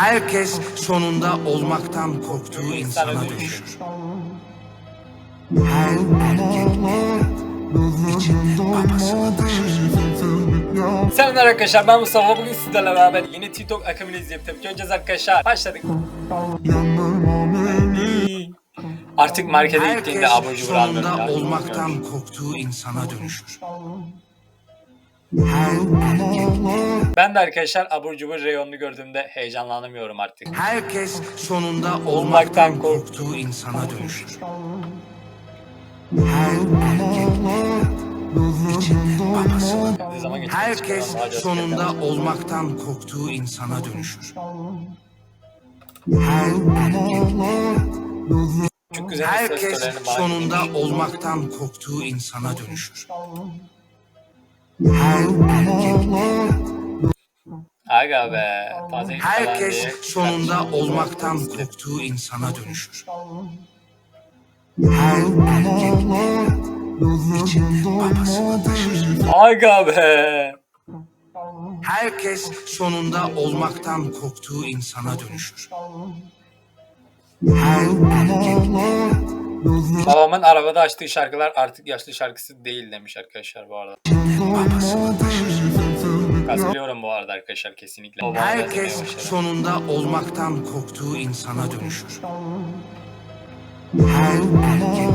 Herkes sonunda olmaktan korktuğu insana dönüşür. Her erkek içinde babasını taşır. Selamlar arkadaşlar ben Mustafa bugün sizlerle beraber yeni TikTok akımını izleyip tepki göreceğiz arkadaşlar. Başladık. Artık markete gittiğinde Herkes abur cubur almıyorum sonunda ya. olmaktan korktuğu insana dönüşür. Ben de arkadaşlar abur cubur reyonunu gördüğümde heyecanlanamıyorum artık. Herkes sonunda olmaktan korktuğu insana dönüşür. Her erkek? Herkes sonunda olmaktan korktuğu insana dönüşür. Her erkek herkes sonunda olmaktan korktuğu insana dönüşür. Aga be. Herkes sonunda olmaktan korktuğu insana dönüşür. Her erkek içinde babasını taşır. Aga be. Herkes sonunda olmaktan korktuğu insana dönüşür. Her erkek Babamın arabada açtığı şarkılar artık yaşlı şarkısı değil demiş arkadaşlar bu arada. Katılıyorum bu arada arkadaşlar kesinlikle. Babam Herkes sonunda olmaktan korktuğu insana dönüşür. Her erkek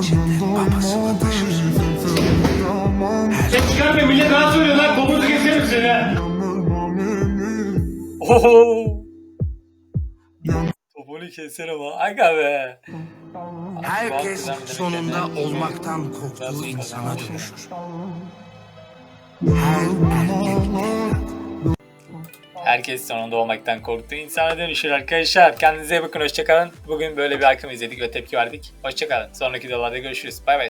içinde babasını taşır. Ses çıkartma millet rahat söylüyor lan komutu keserim seni. Oho. Topunu keserim ha. Aga be. Herkes sonunda olmaktan korktuğu insana dönüşür. Her erkek Herkes sonunda olmaktan korktuğu insana dönüşür arkadaşlar. Kendinize iyi bakın hoşçakalın. Bugün böyle bir akım izledik ve tepki verdik. Hoşçakalın. Sonraki videolarda görüşürüz. Bay bay.